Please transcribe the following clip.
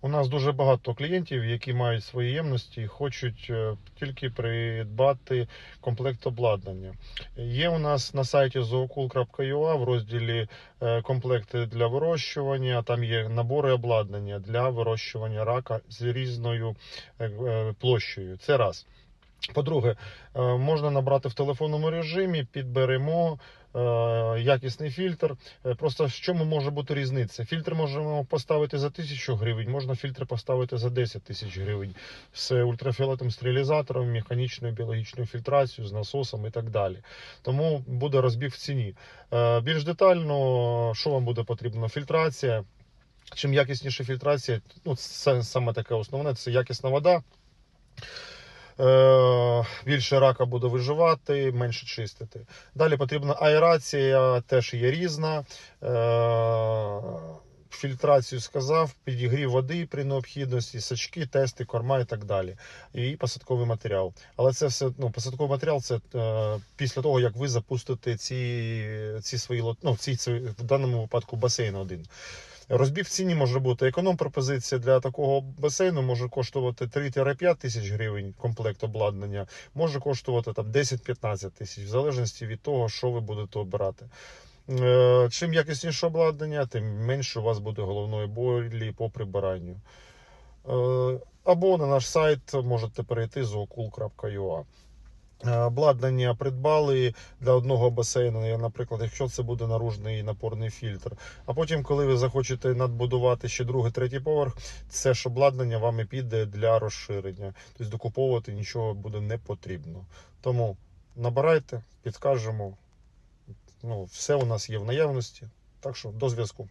У нас дуже багато клієнтів, які мають свої ємності і хочуть е, тільки придбати комплект обладнання. Є у нас на сайті zookul.ua в розділі е, комплекти для вирощування. Там є набори обладнання для вирощування рака з різною е, площею. Це раз. По-друге, е, можна набрати в телефонному режимі, підберемо е, якісний фільтр. Е, Просто в чому може бути різниця? Фільтр можемо поставити за тисячу гривень, можна фільтр поставити за 10 тисяч гривень з ультрафіолетом стерилізатором, механічною біологічною фільтрацією, з насосом і так далі. Тому буде розбіг в ціні. Більш детально, що вам буде потрібно? Фільтрація. Чим якісніша фільтрація, ну це саме таке основне, це якісна вода. Е, Більше рака буде виживати, менше чистити. Далі потрібна аерація, теж є різна. Е, Фільтрацію сказав, підігрів води при необхідності, сачки, тести, корма і так далі. І посадковий матеріал. Але це все ну, посадковий матеріал це е, після того, як ви запустите ці, ці свої ну, ці, ці, в даному випадку басейн один. Розбіг в ціні може бути економ-пропозиція для такого басейну може коштувати 3-5 тисяч гривень комплект обладнання, може коштувати там 10-15 тисяч, в залежності від того, що ви будете обирати. Е, Чим якісніше обладнання, тим менше у вас буде головної болі по прибиранню. Е, Або на наш сайт можете перейти zookul.ua. Е, Обладнання придбали для одного басейну, наприклад, якщо це буде наружний напорний фільтр. А потім, коли ви захочете надбудувати ще другий, третій поверх, це ж обладнання вам і піде для розширення. Тобто докуповувати нічого буде не потрібно. Тому набирайте, підкажемо. Ну, все у нас є в наявності. Так що до зв'язку.